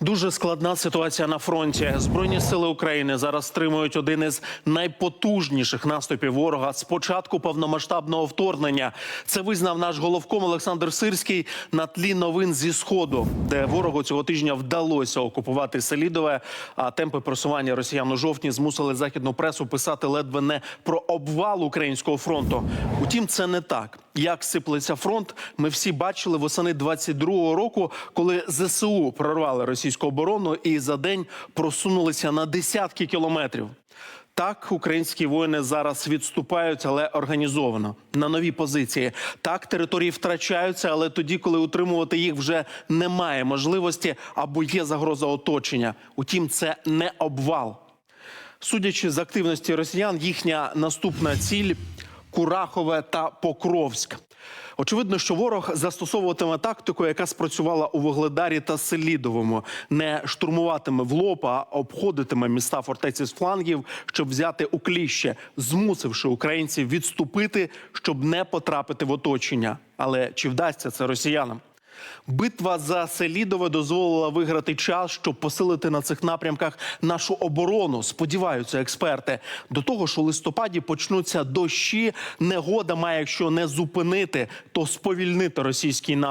Дуже складна ситуація на фронті. Збройні сили України зараз стримують один із найпотужніших наступів ворога з початку повномасштабного вторгнення. Це визнав наш головком Олександр Сирський на тлі новин зі сходу, де ворогу цього тижня вдалося окупувати Селідове. А темпи просування росіян у жовтні змусили західну пресу писати ледве не про обвал українського фронту. Утім, це не так. Як сиплеться фронт, ми всі бачили восени 22-го року, коли ЗСУ прорвали російську оборону і за день просунулися на десятки кілометрів. Так, українські воїни зараз відступають, але організовано на нові позиції. Так, території втрачаються, але тоді, коли утримувати їх вже немає можливості або є загроза оточення. Утім, це не обвал. Судячи з активності росіян, їхня наступна ціль Курахове та Покровськ. Очевидно, що ворог застосовуватиме тактику, яка спрацювала у Вугледарі та Селідовому. Не штурмуватиме в лоб, а обходитиме міста фортеці з флангів, щоб взяти у кліще, змусивши українців відступити, щоб не потрапити в оточення. Але чи вдасться це росіянам? Битва за Селідове дозволила виграти час, щоб посилити на цих напрямках нашу оборону. Сподіваються експерти. До того ж, у листопаді почнуться дощі. Негода має, якщо не зупинити, то сповільнити російський наступ.